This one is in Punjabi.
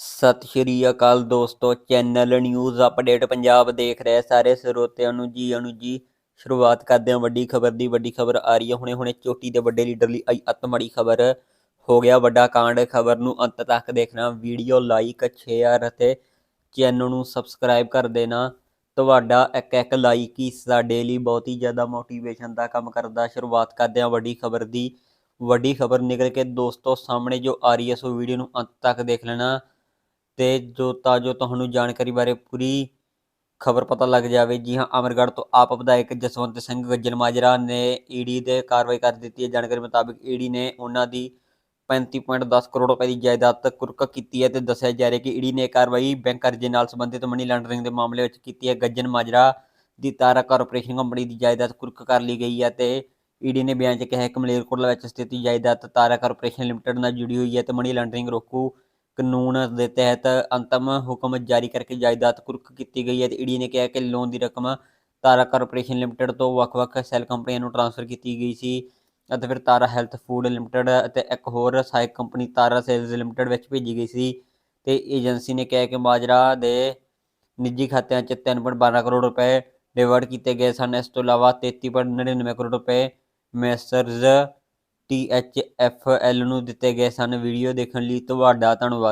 ਸਤਿ ਸ਼੍ਰੀ ਅਕਾਲ ਦੋਸਤੋ, ਚੈਨਲ ਨਿਊਜ਼ ਅਪਡੇਟ ਪੰਜਾਬ ਦੇਖ ਰਹੇ ਸਾਰੇ ਸਰੋਤਿਆਂ ਨੂੰ ਜੀ, ਅਨੂ ਜੀ। ਸ਼ੁਰੂਆਤ ਕਰਦੇ ਹਾਂ ਵੱਡੀ ਖਬਰ ਦੀ, ਵੱਡੀ ਖਬਰ ਆ ਰਹੀ ਹੈ। ਹੁਣੇ ਹੁਣੇ ਚੋਟੀ ਦੇ ਵੱਡੇ ਲੀਡਰ ਲਈ ਆਈ ਅਤਮੜੀ ਖਬਰ। ਹੋ ਗਿਆ ਵੱਡਾ ਕਾਂਡ, ਖਬਰ ਨੂੰ ਅੰਤ ਤੱਕ ਦੇਖਣਾ। ਵੀਡੀਓ ਲਾਈਕ ਸ਼ੇਅਰ ਅਤੇ ਚੈਨਲ ਨੂੰ ਸਬਸਕ੍ਰਾਈਬ ਕਰ ਦੇਣਾ। ਤੁਹਾਡਾ ਇੱਕ ਇੱਕ ਲਾਈਕ ਹੀ ਸਾਡੇ ਲਈ ਬਹੁਤ ਹੀ ਜ਼ਿਆਦਾ ਮੋਟੀਵੇਸ਼ਨ ਦਾ ਕੰਮ ਕਰਦਾ। ਸ਼ੁਰੂਆਤ ਕਰਦੇ ਹਾਂ ਵੱਡੀ ਖਬਰ ਦੀ। ਵੱਡੀ ਖਬਰ ਨਿਕਲ ਕੇ ਦੋਸਤੋ ਸਾਹਮਣੇ ਜੋ ਆ ਰਹੀ ਹੈ, ਸੋ ਵੀਡੀਓ ਨੂੰ ਅੰਤ ਤੱਕ ਦੇਖ ਲੈਣਾ। ਤੇ ਜੋ ਤਾਂ ਜੋ ਤੁਹਾਨੂੰ ਜਾਣਕਾਰੀ ਬਾਰੇ ਪੂਰੀ ਖਬਰ ਪਤਾ ਲੱਗ ਜਾਵੇ, ਜੀ ਹਾਂ, ਅਮਰਗੜ੍ਹ ਤੋਂ ਆਪ ਵਿਧਾਇਕ ਜਸਵੰਤ ਸਿੰਘ ਗੱਜਣ ਮਾਜਰਾ ਨੇ ਈਡੀ ਦੇ ਕਾਰਵਾਈ ਕਰ ਦਿੱਤੀ ਹੈ। ਜਾਣਕਾਰੀ ਮੁਤਾਬਕ ਈਡੀ ਨੇ ਉਹਨਾਂ ਦੀ 35.10 ਕਰੋੜ ਰੁਪਏ ਦੀ ਜਾਇਦਾਦ ਕੁਰਕ ਕੀਤੀ ਹੈ ਤੇ ਦੱਸਿਆ ਜਾ ਰਿਹਾ ਕਿ ਈਡੀ ਨੇ ਕਾਰਵਾਈ ਬੈਂਕ ਕਰਜ਼ੇ ਨਾਲ ਸੰਬੰਧਿਤ ਮਨੀ ਲਾਂਡਰਿੰਗ ਦੇ ਮਾਮਲੇ ਵਿੱਚ ਕੀਤੀ ਹੈ। ਗੱਜਣ ਮਾਜਰਾ ਦੀ ਤਾਰਾ ਕਾਰਪੋਰੇਸ਼ਨ ਕੰਪਨੀ ਦੀ ਜਾਇਦਾਦ ਕੁਰਕ ਕਰ ਲਈ ਗਈ ਹੈ ਤੇ ਈਡੀ ਨੇ ਬਿਆਨ 'ਚ ਕਿਹਾ ਹੈ ਕਿ ਮਲੇਰਕੋਟਲਾ ਵਿੱਚ ਸਥਿਤ ਜਾਇਦਾਦ ਤਾਰਾ ਕਾਰਪੋਰੇਸ਼ਨ ਲਿਮਟਿਡ ਨਾਲ ਜੁੜੀ ਹੋਈ ਹੈ ਤੇ ਮਨੀ ਲਾਂਡਰਿੰਗ ਰੋਕੂ ਕਾਨੂੰਨ ਦੇ ਤਹਿਤ ਅੰਤਮ ਹੁਕਮ ਜਾਰੀ ਕਰਕੇ ਜਾਇਦਾਦ ਕੁਰਕ ਕੀਤੀ ਗਈ ਹੈ ਤੇ ਈਡੀ ਨੇ ਕਿਹਾ ਕਿ ਲੋਨ ਦੀ ਰਕਮ ਤਾਰਾ ਕਾਰਪੋਰੇਸ਼ਨ ਲਿਮਟਿਡ ਤੋਂ ਵੱਖ-ਵੱਖ ਸੈੱਲ ਕੰਪਨੀਆਂ ਨੂੰ ਟ੍ਰਾਂਸਫਰ ਕੀਤੀ ਗਈ ਸੀ ਅਤੇ ਫਿਰ ਤਾਰਾ ਹੈਲਥ ਫੂਡ ਲਿਮਟਿਡ ਅਤੇ ਇੱਕ ਹੋਰ ਸਹਾਇਕ ਕੰਪਨੀ ਤਾਰਾ ਸੇਲਜ਼ ਲਿਮਟਿਡ ਵਿੱਚ ਭੇਜੀ ਗਈ ਸੀ ਤੇ ਏਜੰਸੀ ਨੇ ਕਿਹਾ ਕਿ ਮਾਜਰਾ ਦੇ ਨਿੱਜੀ ਖਾਤਿਆਂ 'ਚ 3.12 ਕਰੋੜ ਰੁਪਏ ਡਿਵਰਟ ਕੀਤੇ ਗਏ ਸਨ। ਇਸ ਤੋਂ ਇਲਾਵਾ 33.99 ਕਰੋੜ ਰੁਪਏ Messrs T H F L ਨੂੰ ਦਿੱਤੇ ਗਏ ਸਨ। ਵੀਡੀਓ ਦੇਖਣ ਲਈ ਤੁਹਾਡਾ ਧੰਨਵਾਦ।